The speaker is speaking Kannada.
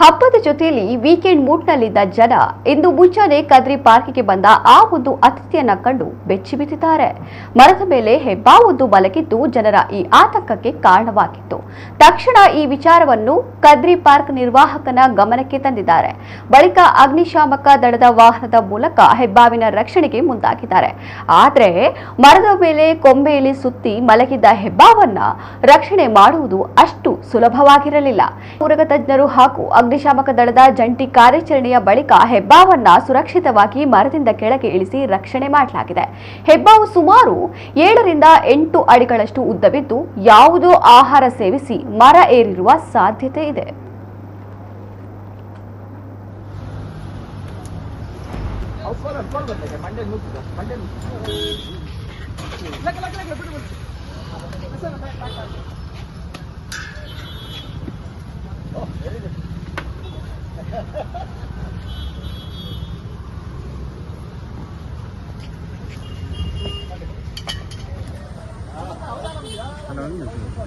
ಹಬ್ಬದ ಜೊತೆಯಲ್ಲಿ ವೀಕೆಂಡ್ ಮೂಡ್ನಲ್ಲಿದ್ದ ಜನ ಇಂದು ಮುಂಚಾನೆ ಕದ್ರಿ ಪಾರ್ಕಿಗೆ ಬಂದ ಆ ಒಂದು ಅತಿಥಿಯನ್ನ ಕಂಡು ಬೆಚ್ಚಿ ಬಿದ್ದಿದ್ದಾರೆ. ಮರದ ಮೇಲೆ ಹೆಬ್ಬಾವೊಂದು ಮಲಗಿದ್ದು ಜನರ ಈ ಆತಂಕಕ್ಕೆ ಕಾರಣವಾಗಿತ್ತು. ತಕ್ಷಣ ಈ ವಿಚಾರವನ್ನು ಕದ್ರಿ ಪಾರ್ಕ್ ನಿರ್ವಾಹಕನ ಗಮನಕ್ಕೆ ತಂದಿದ್ದಾರೆ. ಬಳಿಕ ಅಗ್ನಿಶಾಮಕ ದಳದ ವಾಹನದ ಮೂಲಕ ಹೆಬ್ಬಾವಿನ ರಕ್ಷಣೆಗೆ ಮುಂದಾಗಿದ್ದಾರೆ. ಆದರೆ ಮರದ ಮೇಲೆ ಕೊಂಬೆಯಲ್ಲಿ ಸುತ್ತಿ ಮಲಗಿದ್ದ ಹೆಬ್ಬಾವನ್ನ ರಕ್ಷಣೆ ಮಾಡುವುದು ಅಷ್ಟು ಸುಲಭವಾಗಿರಲಿಲ್ಲ. ಪೂರಕ ತಜ್ಞರು ಹಾಗೂ ಅಗ್ನಿಶಾಮಕ ದಳದ ಜಂಟಿ ಕಾರ್ಯಾಚರಣೆಯ ಬಳಿಕ ಹೆಬ್ಬಾವನ್ನ ಸುರಕ್ಷಿತವಾಗಿ ಮರದಿಂದ ಕೆಳಗೆ ಇಳಿಸಿ ರಕ್ಷಣೆ ಮಾಡಲಾಗಿದೆ. ಹೆಬ್ಬಾವು ಸುಮಾರು ಏಳರಿಂದ ಎಂಟು ಅಡಿಗಳಷ್ಟು ಉದ್ದವಿದ್ದು, ಯಾವುದೋ ಆಹಾರ ಸೇವಿಸಿ ಮರ ಏರಿರುವ ಸಾಧ್ಯತೆ ಇದೆ. 他能入住为